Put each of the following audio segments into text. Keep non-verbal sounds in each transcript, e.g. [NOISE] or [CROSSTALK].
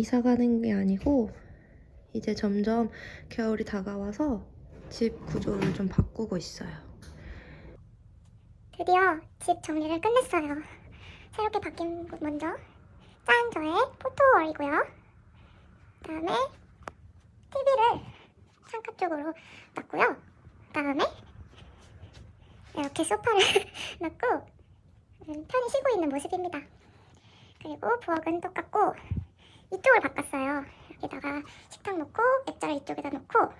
이사 가는 게 아니고 이제 점점 겨울이 다가와서 집 구조를 좀 바꾸고 있어요. 드디어 집 정리를 끝냈어요. 새롭게 바뀐 곳 먼저 짠 저의 포토월이고요. 그다음에 TV를 창가 쪽으로 놨고요. 그다음에 이렇게 소파를 [LAUGHS] 놨고 음, 편히 쉬고 있는 모습입니다. 그리고 부엌은 똑같고 이쪽을 바꿨어요. 여기다가 식탁 놓고 액자를 이쪽에다 놓고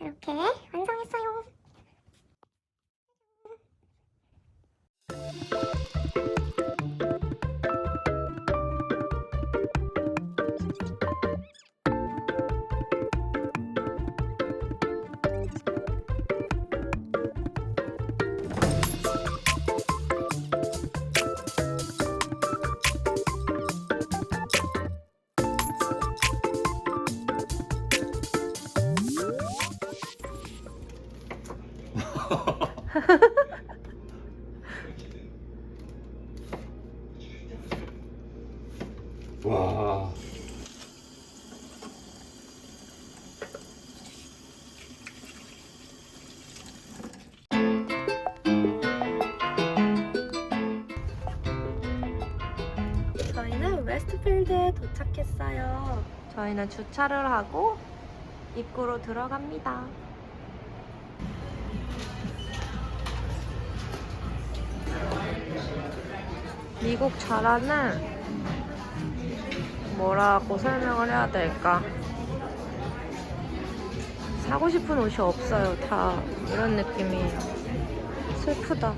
이렇게 완성했어요. 웨스트필드에 도착했어요. 저희는 주차를 하고 입구로 들어갑니다. 미국 자라는 뭐라고 설명을 해야 될까? 사고 싶은 옷이 없어요. 다 이런 느낌이에요. 슬프다.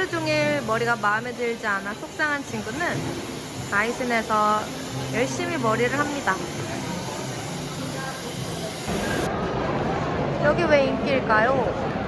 하루 종일 머리가 마음에 들지 않아 속상한 친구는 다이슨에서 열심히 머리를 합니다. 여기 왜 인기일까요?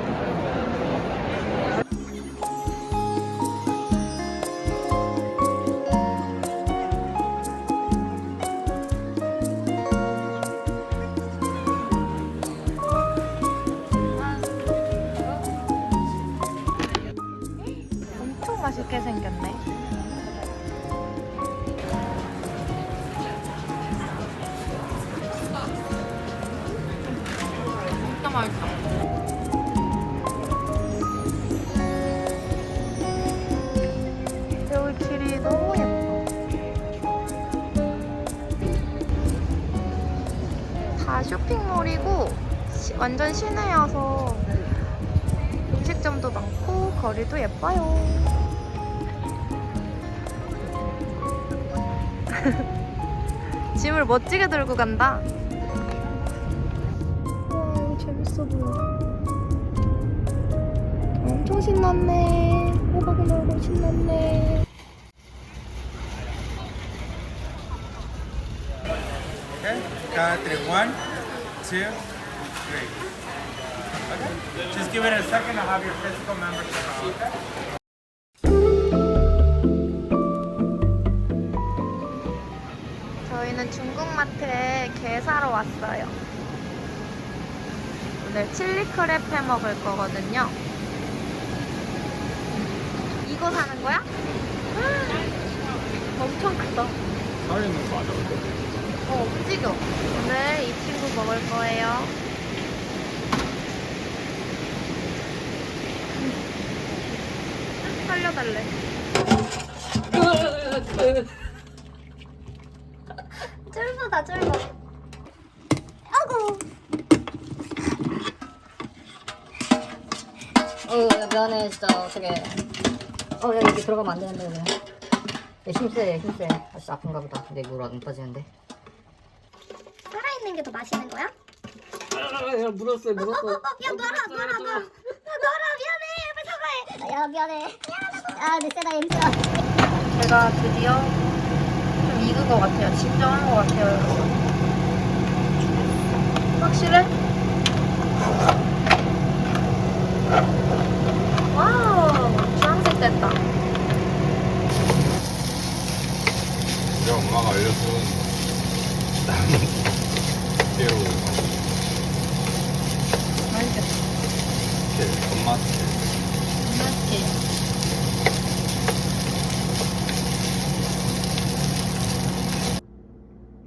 여기 길이 너무 예뻐. 다 쇼핑몰이고 시- 완전 시내여서 음식점도 많고 거리도 예뻐요. [LAUGHS] 짐을 멋지게 들고 간다. 재밌어 보여. 엄청 신났네. 호박이 놀고 신났네. Okay, count three. One, two, three. Okay. Just give it a second to have your physical membership on. Okay? 저희는 중국 마트에 게 사러 왔어요. 오늘 칠리 크랩 해 먹을 거거든요. 이거 사는 거야? 엄청 크다. 사이는 맞아. 어, 움직여. 오늘 이 친구 먹을 거예요. 살려달래. [LAUGHS] 쫄보다 쫄보. 아구. 어 미안해 진짜 어떻게 어 여기 이렇게 들어가면 안 되는데 그냥 야, 힘세 힘세 아 진짜 아픈가 보다 근데 물안 빠지는데 살아있는 게 더 맛있는 거야? 야 물었어 [LAUGHS] 물었어 야 놔라 놔라 놔. 놔라 미안해. 빨리 사과해. 야 미안해. 아내 세다 힘들어. 제가 드디어 좀 익은 것 같아요. 진정한 것 같아요, 여러분. 확실해? 됐다. 내 엄마가 알려준 나는 깨로 맛있겠다. 게 엄마 게 맛있게.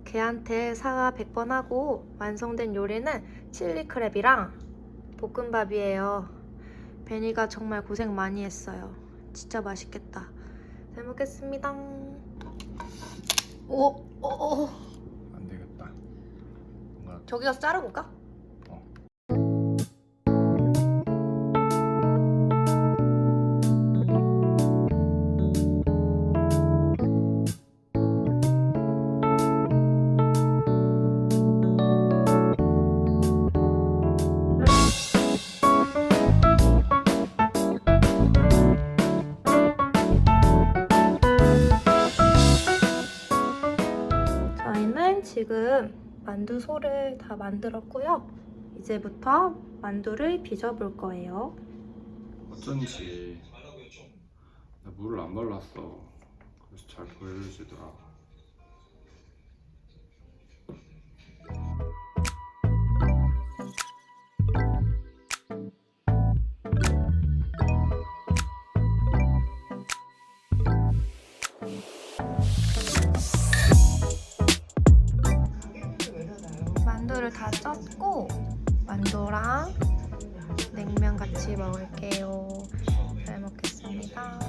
걔한테 사과 100번 하고 완성된 요리는 칠리 크랩이랑 볶음밥이에요. 베니가 정말 고생 많이 했어요. 진짜 맛있겠다. 잘 먹겠습니다. 오, 오, 오. 안 되겠다. 뭔가 저기 가서 자르고 올까? 지금 만두 소를 다 만들었고요. 이제부터 만두를 빚어볼 거예요. 어쩐지 나 물을 안 발랐어. 그래서 잘 보여지더라. 쪘고 만두랑 냉면 같이 먹을게요. 잘 먹겠습니다.